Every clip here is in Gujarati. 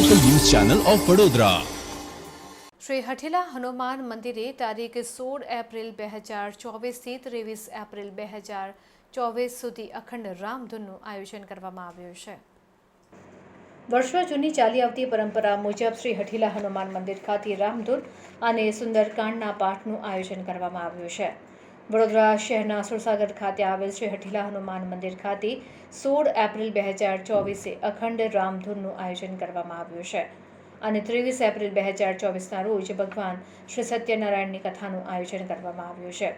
ચેનલ ઓફ વડોદરા શ્રી હઠીલા હનુમાન મંદિરે તારીખ સોળ એપ્રિલ બે હજાર ચોવીસથી ત્રેવીસ એપ્રિલ બે હજાર ચોવીસ સુધી અખંડ રામધૂનનું આયોજન કરવામાં આવ્યું છે. વર્ષો જૂની ચાલી આવતી પરંપરા મુજબ શ્રી હઠીલા હનુમાન મંદિર ખાતે રામધૂન અને સુંદરકાંડના પાઠનું આયોજન કરવામાં આવ્યું છે. વડોદરા શહેરના સુરસાગર ખાતે આવેલ શ્રી હઠીલા હનુમાન મંદિર ખાતે સોળ એપ્રિલ બે હજાર ચોવીસે અખંડ રામધૂનનું આયોજન કરવામાં આવ્યું છે. અને ત્રેવીસ એપ્રિલ બે હજાર ચોવીસના રોજ ભગવાન શ્રી સત્યનારાયણની કથાનું આયોજન કરવામાં આવ્યું છે.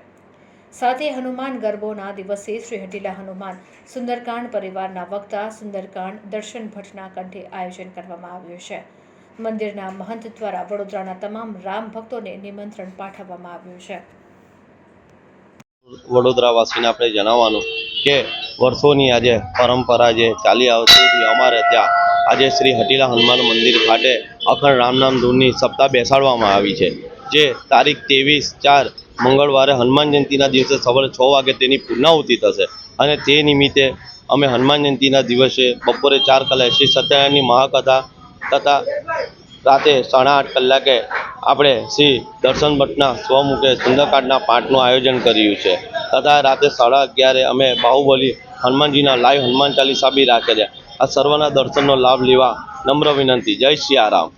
સાથે હનુમાન ગરબોના દિવસે શ્રી હટીલા હનુમાન સુંદરકાંડ પરિવારના વક્તા સુંદરકાંડ દર્શન ભટ્ટના કંઠે આયોજન કરવામાં આવ્યું છે. મંદિરના મહંત દ્વારા વડોદરાના તમામ રામ ભક્તોને નિમંત્રણ પાઠવવામાં આવ્યું છે. વડોદરાવાસીને આપણે જણાવવાનું કે વર્ષોની આજે પરંપરા જે ચાલી આવતી અમારે ત્યાં આજે શ્રી હટીલા હનુમાન મંદિર ખાતે અખંડ રામનામ ધૂનની સપ્તાહ બેસાડવામાં આવી છે. જે તારીખ ત્રેવીસ ચાર મંગળવારે હનુમાન જયંતિના દિવસે સવારે છ વાગે તેની પૂર્ણાહુતિ થશે અને તે નિમિત્તે અમે હનુમાન જયંતિના દિવસે બપોરે ચાર કલાકે શ્રી સત્યનારાયણની મહાકથા તથા રાતે સાડા આઠ કલાકે આપણે શ્રી દર્શન ભટ્ટના સ્વમુખે સુંદરકાંડના પાઠનું આયોજન કર્યું છે. તથા રાતે સાડા અગિયારે અમે બાહુબલી હનુમાનજીના લાઈવ હનુમાન ચાલીસા બી રાખે છે. આ સર્વના દર્શનનો લાભ લેવા નમ્ર વિનંતી. જય સિયારામ